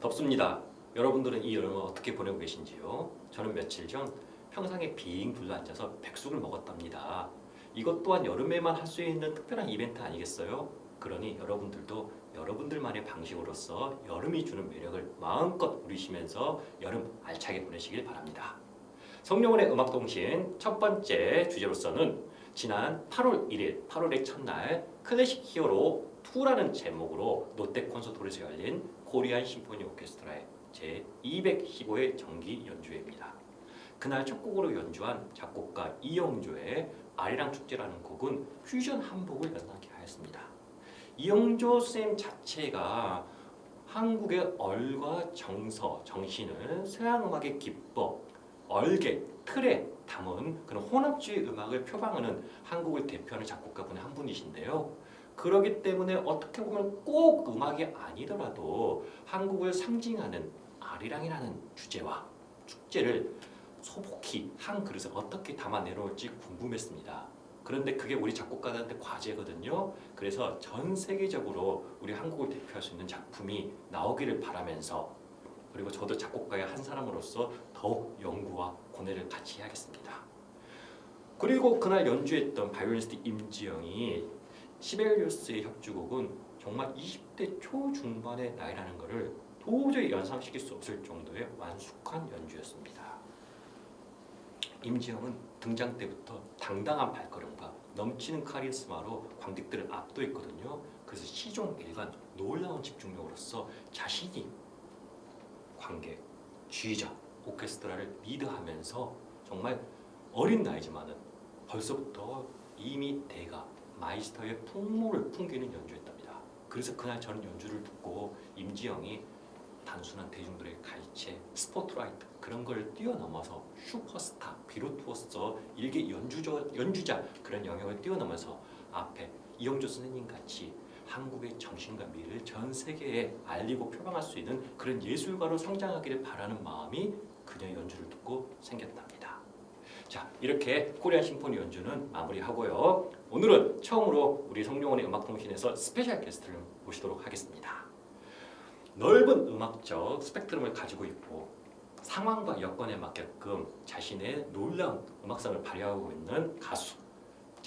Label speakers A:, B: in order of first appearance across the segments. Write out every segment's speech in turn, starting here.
A: 덥습니다. 여러분들은 이 여름을 어떻게 보내고 계신지요? 저는 며칠 전 평상에 빙 둘러앉아서 백숙을 먹었답니다. 이것 또한 여름에만 할 수 있는 특별한 이벤트 아니겠어요? 그러니 여러분들도 여러분들만의 방식으로서 여름이 주는 매력을 마음껏 누리시면서 여름 알차게 보내시길 바랍니다. 성령원의 음악동신 첫 번째 주제로서는 지난 8월 1일, 8월의 첫날 클래식 히어로 2라는 제목으로 롯데 콘서트홀에서 열린 코리안 심포니 오케스트라의 제 215회 정기 연주회입니다. 그날 첫 곡으로 연주한 작곡가 이영조의 아리랑 축제라는 곡은 퓨전 한복을 연상케 하였습니다. 이영조 쌤 자체가 한국의 얼과 정서, 정신을 서양 음악의 기법, 얼개, 틀에 담은 그런 혼합주의 음악을 표방하는 한국을 대표하는 작곡가분의 한 분이신데요. 그러기 때문에 어떻게 보면 꼭 음악이 아니더라도 한국을 상징하는 아리랑이라는 주제와 축제를 소복히 한 그릇에 어떻게 담아 내놓을지 궁금했습니다. 그런데 그게 우리 작곡가들한테 과제거든요. 그래서 전 세계적으로 우리 한국을 대표할 수 있는 작품이 나오기를 바라면서 그리고 저도 작곡가의 한 사람으로서 더욱 연구와 고뇌를 같이 해야겠습니다. 그리고 그날 연주했던 바이올리니스트 임지영이 시벨리우스의 협주곡은 정말 20대 초중반의 나이라는 것을 도저히 연상시킬 수 없을 정도의 완숙한 연주였습니다. 임지영은 등장 때부터 당당한 발걸음과 넘치는 카리스마로 관객들을 압도했거든요. 그래서 시종 일관 놀라운 집중력으로서 자신이 관객, 지휘자, 오케스트라를 리드하면서 정말 어린 나이지만은 벌써부터 이미 대가 마이스터의 풍모를 풍기는 연주였답니다. 그래서 그날 저는 연주를 듣고 임지영이 단순한 대중들의 갈채, 스포트라이트 그런 걸 뛰어넘어서 슈퍼스타, 비로투어서 일개 연주자, 연주자 그런 영역을 뛰어넘어서 앞에 이영조 선생님 같이 한국의 정신과 미를 전 세계에 알리고 표방할 수 있는 그런 예술가로 성장하기를 바라는 마음이 그녀의 연주를 듣고 생겼답니다. 자 이렇게 코리안 심포니 연주는 마무리하고요. 오늘은 처음으로 우리 성룡원의 음악통신에서 스페셜 게스트를 모시도록 하겠습니다. 넓은 음악적 스펙트럼을 가지고 있고 상황과 여건에 맞게끔 자신의 놀라운 음악성을 발휘하고 있는 가수.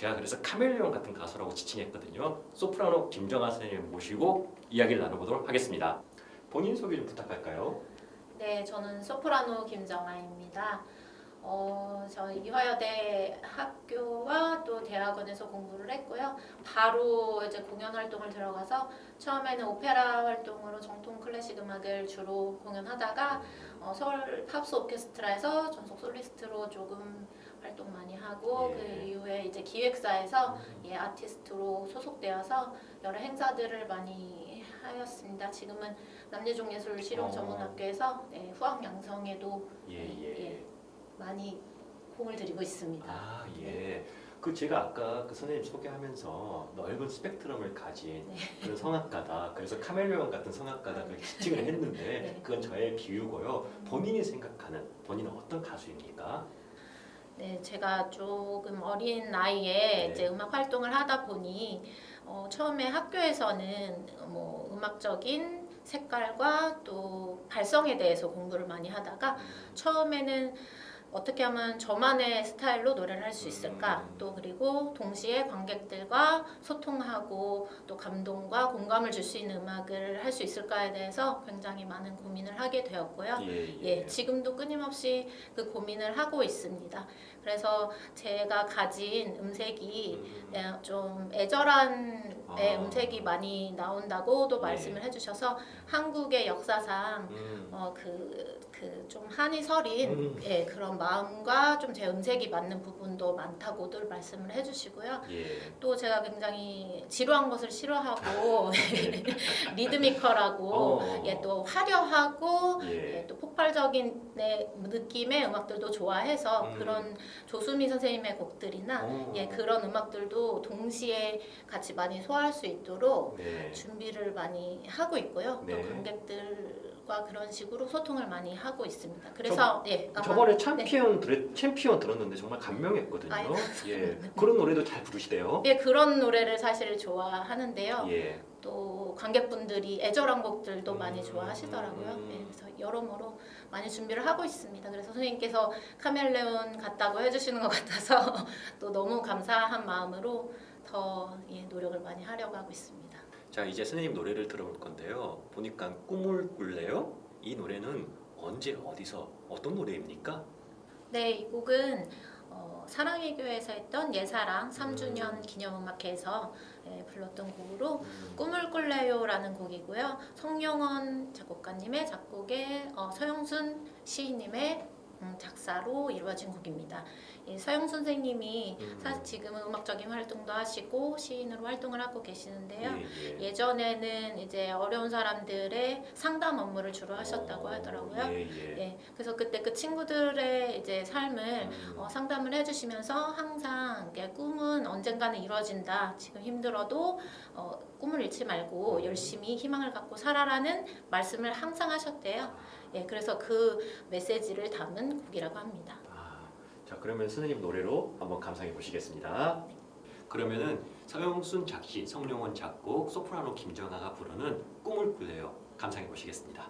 A: 제가 그래서 카멜레온 같은 가수라고 지칭했거든요. 소프라노 김정아 선생님 모시고 이야기를 나눠보도록 하겠습니다. 본인 소개 좀 부탁할까요?
B: 네, 저는 소프라노 김정아입니다. 어, 저 이화여대 학교와 또 대학원에서 공부를 했고요. 바로 이제 공연 활동을 들어가서 처음에는 오페라 활동으로 정통 클래식 음악을 주로 공연하다가 어, 서울 팝스 오케스트라에서 전속 솔리스트로 조금 활동 많이 하고
A: 예.
B: 그 이후에 이제 기획사에서 예, 아티스트로 소속되어서 여러 행사들을 많이 하였습니다. 지금은 실용
A: 어.
B: 전문학교에서 네, 후학 양성에도
A: 예 예.
B: 예. 많이 공을 들이고 있습니다.
A: 아 예. 그 제가 아까 그 선생님 소개하면서 넓은 스펙트럼을 가진
B: 네.
A: 그런 성악가다. 그래서 카멜레온 같은 성악가다 그렇게 지칭을 했는데
B: 네.
A: 그건 저의 비유고요. 본인이 생각하는 본인은 어떤 가수입니까?
B: 네, 제가 조금 어린 나이에
A: 네.
B: 이제 음악 활동을 하다 보니 어, 처음에 학교에서는 뭐 음악적인 색깔과 또 발성에 대해서 공부를 많이 하다가 처음에는 어떻게 하면 저만의 스타일로 노래를 할 수 있을까?
A: 음.
B: 또 그리고 동시에 관객들과 소통하고 또 감동과 공감을 줄 수 있는 음악을 할 수 있을까에 대해서 굉장히 많은 고민을 하게 되었고요.
A: 예,
B: 예, 지금도 끊임없이 그 고민을 하고 있습니다. 그래서 제가 가진 음색이
A: 음,
B: 예, 좀 애절한 예,
A: 아.
B: 음색이 많이 나온다고도
A: 예.
B: 말씀을 해주셔서 한국의 역사상
A: 음,
B: 어, 그, 그좀 한이 서린
A: 음.
B: 예, 그런 마음과 좀 제 음색이 맞는 부분도 많다고들 말씀을 해주시고요.
A: 예.
B: 또 제가 굉장히 지루한 것을 싫어하고
A: 네.
B: 리드미컬하고
A: 어.
B: 예, 또 화려하고
A: 예.
B: 예, 또 폭발적인 네, 느낌의 음악들도 좋아해서
A: 음.
B: 그런 조수미 선생님의 곡들이나
A: 어.
B: 예, 그런 음악들도 동시에 같이 많이 소화할 수 있도록
A: 네.
B: 준비를 많이 하고 있고요.
A: 네.
B: 또 관객들 과 그런 식으로 소통을 많이 하고 있습니다. 그래서 예 아마-
A: 저번에
B: 네.
A: 챔피언 들었, 챔피언 들었는데 정말 감명했거든요.
B: 아이고.
A: 예, 그런 노래도 잘 부르시대요.
B: 예 그런 노래를 사실 좋아하는데요.
A: 예.
B: 또 관객분들이 애절한 곡들도 많이
A: 음.
B: 좋아하시더라고요. 네, 그래서 여러모로 많이 준비를 하고 있습니다. 그래서 선생님께서 카멜레온 같다고 해주시는 것 같아서 또 너무 감사한 마음으로 더 예, 노력을 많이 하려고 하고 있습니다.
A: 자 이제 선생님 노래를 들어볼 건데요. 보니까 꿈을 꿀래요? 이 노래는 언제 어디서 어떤 노래입니까?
B: 네, 이 곡은 어, 사랑의 교회에서 했던 예사랑 3주년
A: 음.
B: 기념음악회에서 예, 불렀던 곡으로
A: 음,
B: 꿈을 꿀래요라는 곡이고요. 성룡원 작곡가님의 작곡에 어, 서영순 시인님의 음, 작사로 이루어진 곡입니다. 이 서영 선생님이
A: 음.
B: 사실 지금은 음악적인 활동도 하시고 시인으로 활동을 하고 계시는데요.
A: 예, 예.
B: 예 전에는 이제 어려운 사람들의 상담 업무를 주로 하셨다고
A: 어,
B: 하더라고요.
A: 예, 예.
B: 예, 그래서 그때 그 친구들의 이제 삶을
A: 음,
B: 어, 상담을 해주시면서 항상 이게 꿈은 언젠가는 이루어진다. 지금 힘들어도 어, 꿈을 잃지 말고
A: 음.
B: 열심히 희망을 갖고 살아라는 말씀을 항상 하셨대요. 예, 그래서 그 메시지를 담은 곡이라고 합니다.
A: 아, 자 그러면 선생님 노래로 한번 감상해 보시겠습니다. 그러면은 서영순 작시, 성룡원 작곡, 소프라노 김정아가 부르는 꿈을 꿀래요. 감상해 보시겠습니다.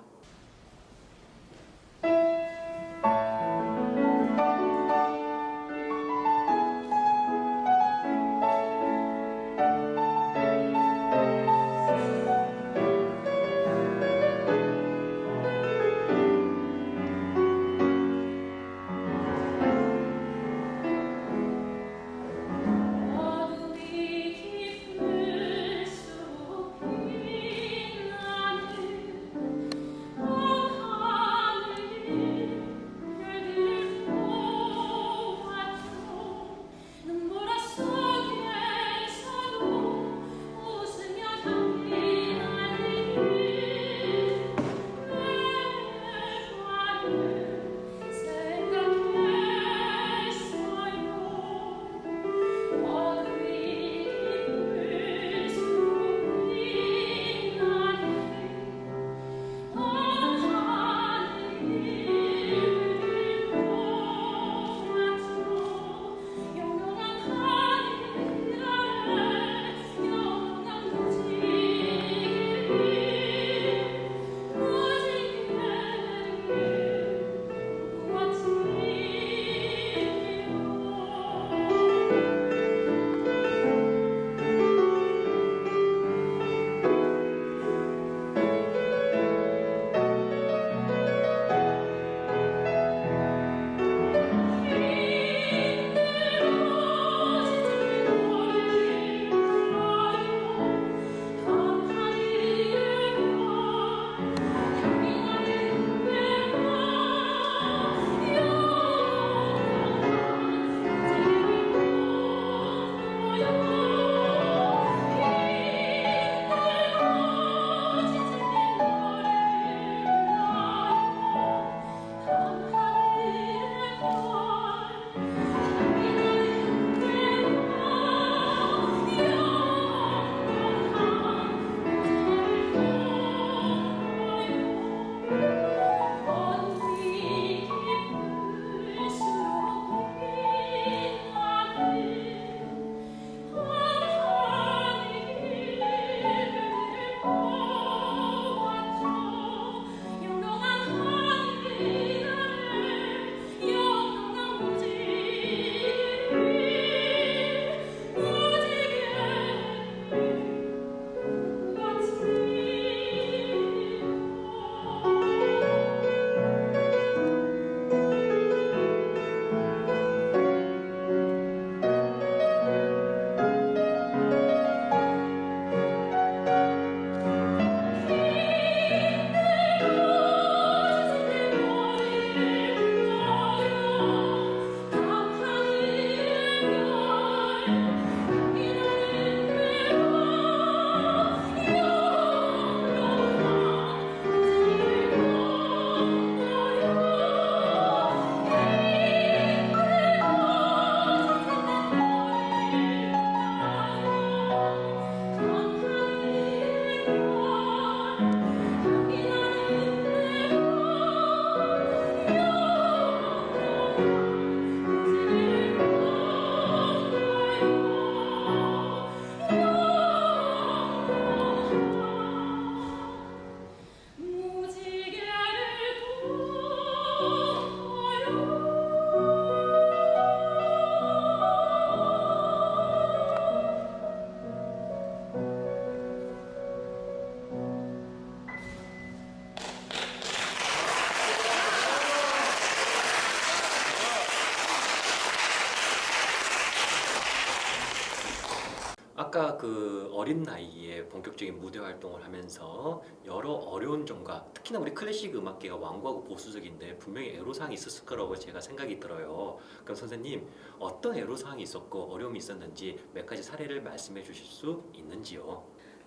A: 아까 그 어린 나이에 본격적인 무대 활동을 하면서 여러 어려운 점과 특히나 우리 클래식 음악계가 완고하고 보수적인데 분명히 애로사항이 있었을 거라고 제가 생각이 들어요. 그럼 선생님 어떤 애로사항이 있었고 어려움이 있었는지 몇 가지 사례를 말씀해 주실 수 있는지요?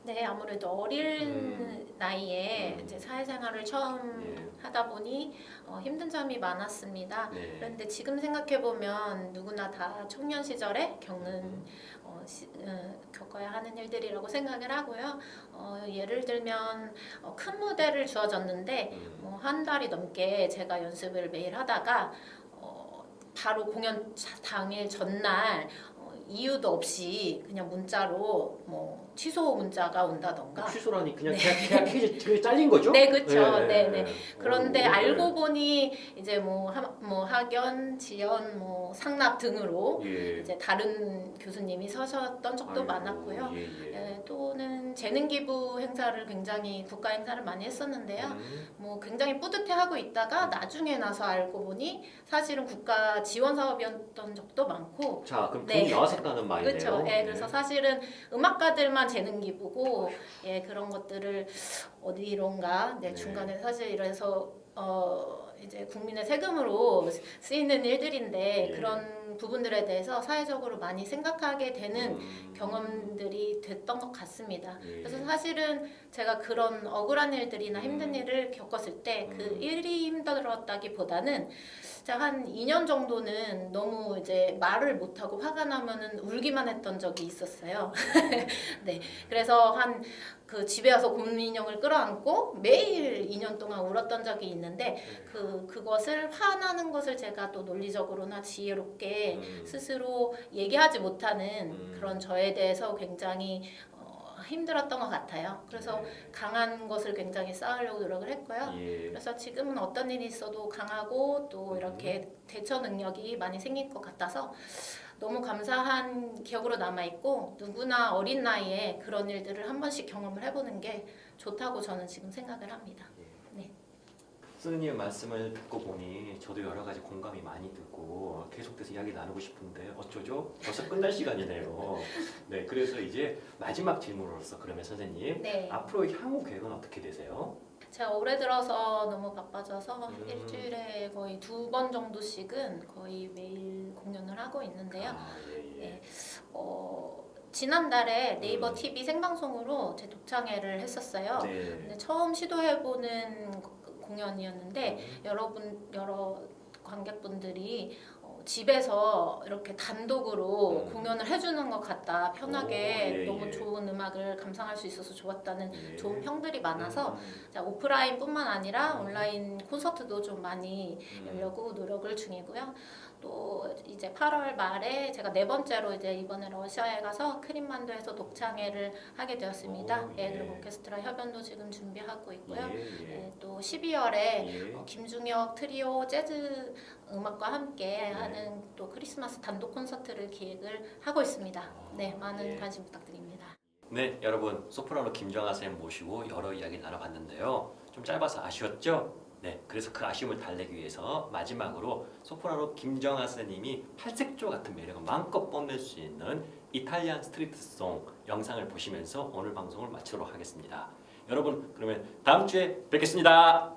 B: 네, 아무래도 어린
A: 음.
B: 나이에
A: 음.
B: 이제 사회생활을 처음
A: 예.
B: 하다 보니 어, 힘든 점이 많았습니다.
A: 네.
B: 그런데 지금 생각해 보면 누구나 다 청년 시절에 겪는
A: 음.
B: 어, 시, 어, 겪어야 하는 일들이라고 생각을 하고요. 어, 예를 들면 어, 큰 무대를 주어졌는데
A: 음.
B: 뭐한 달이 넘게 제가 연습을 매일 하다가 어, 바로 공연 자- 당일 전날 어, 이유도 없이 그냥 문자로 뭐 취소 문자가 온다던가
A: 취소라니 그냥 계약 계약 페이지 그게 잘린 거죠?
B: 네, 그쵸. 네, 네. 그런데
A: 어,
B: 알고 보니 이제 뭐, 하, 뭐 학연, 지연, 뭐 상납 등으로
A: 예.
B: 이제 다른 교수님이 서셨던 적도
A: 아이고,
B: 많았고요.
A: 예, 예.
B: 예, 또는 재능 기부 행사를 굉장히 국가 행사를 많이 했었는데요.
A: 음.
B: 뭐 굉장히 뿌듯해 하고 있다가 나중에 나서 알고 보니 사실은 국가 지원 사업이었던 적도 많고
A: 자, 그럼
B: 네.
A: 돈이 나왔었다는 말이네요.
B: 그렇죠. 예,
A: 네.
B: 그래서 사실은 음악가들만 재능 기부고 예, 그런 것들을 어디론가 네,
A: 네.
B: 중간에 사실 이래서 어 이제 국민의 세금으로 쓰이는 일들인데
A: 예.
B: 그런 부분들에 대해서 사회적으로 많이 생각하게 되는
A: 음.
B: 경험들이 됐던 것 같습니다.
A: 예.
B: 그래서 사실은 제가 그런 억울한 일들이나 힘든
A: 음.
B: 일을 겪었을 때 그
A: 음.
B: 일이 힘들었다기보다는 제가 한 2년 정도는 너무 이제 말을 못하고 화가 나면은 울기만 했던 적이 있었어요. 네. 그래서 한 그 집에 와서 곰인형을 끌어안고 매일 2년 동안 울었던 적이 있는데 그 그것을 화나는 것을 제가 또 논리적으로나 지혜롭게
A: 음.
B: 스스로 얘기하지 못하는
A: 음.
B: 그런 저에 대해서 굉장히 어, 힘들었던 것 같아요. 그래서
A: 네.
B: 강한 것을 굉장히 쌓으려고 노력을 했고요.
A: 예.
B: 그래서 지금은 어떤 일이 있어도 강하고 또
A: 음.
B: 이렇게 대처 능력이 많이 생긴 것 같아서 너무 감사한 기억으로 남아 있고 누구나 어린 나이에 그런 일들을 한 번씩 경험을 해보는 게 좋다고 저는 지금 생각을 합니다. 네.
A: 선생님의 말씀을 듣고 보니 저도 여러 가지 공감이 많이 되고 계속돼서 이야기 나누고 싶은데 어쩌죠? 벌써 끝날 시간이네요. 네, 그래서 이제 마지막 질문으로서 그러면 선생님
B: 네.
A: 앞으로 향후 계획은 어떻게 되세요?
B: 제가 올해 들어서 너무 바빠져서
A: 음.
B: 일주일에 거의 두 번 정도씩은 거의 매일 공연을 하고 있는데요.
A: 아, 예, 예.
B: 네. 어, 지난달에 네이버
A: 음.
B: TV 생방송으로 제 독창회를 했었어요.
A: 네.
B: 근데 처음 시도해보는 고- 공연이었는데
A: 음.
B: 여러분 여러 관객분들이 어, 집에서 이렇게 단독으로
A: 음.
B: 공연을 해주는 것 같다 편하게
A: 오, 예,
B: 너무
A: 예.
B: 좋은 음악을 감상할 수 있어서 좋았다는
A: 예.
B: 좋은 평들이 많아서
A: 음,
B: 자, 오프라인뿐만 아니라
A: 음.
B: 온라인 콘서트도 좀 많이
A: 음.
B: 열려고 노력을 중이고요. 또 이제 8월 말에 제가 네 번째로 이제 이번에 러시아에 가서 크림만도에서 독창회를 하게 되었습니다.
A: 오,
B: 예,
A: 예.
B: 그리고 오케스트라 협연도 지금 준비하고 있고요.
A: 예, 예.
B: 예, 또 12월에
A: 예.
B: 어, 김중혁 트리오 재즈 음악과 함께
A: 네.
B: 하는 또 크리스마스 단독 콘서트를 기획을 하고 있습니다. 네, 많은
A: 예.
B: 관심 부탁드립니다.
A: 네, 여러분 소프라노 김정아 쌤 모시고 여러 이야기 나눠봤는데요. 좀 짧아서 아쉬웠죠? 네, 그래서 그 아쉬움을 달래기 위해서 마지막으로 소프라노 김정아 쌤님이 팔색조 같은 매력을 마음껏 뽐낼 수 있는 이탈리안 스트리트송 영상을 보시면서 오늘 방송을 마치도록 하겠습니다. 여러분 그러면 다음 주에 뵙겠습니다.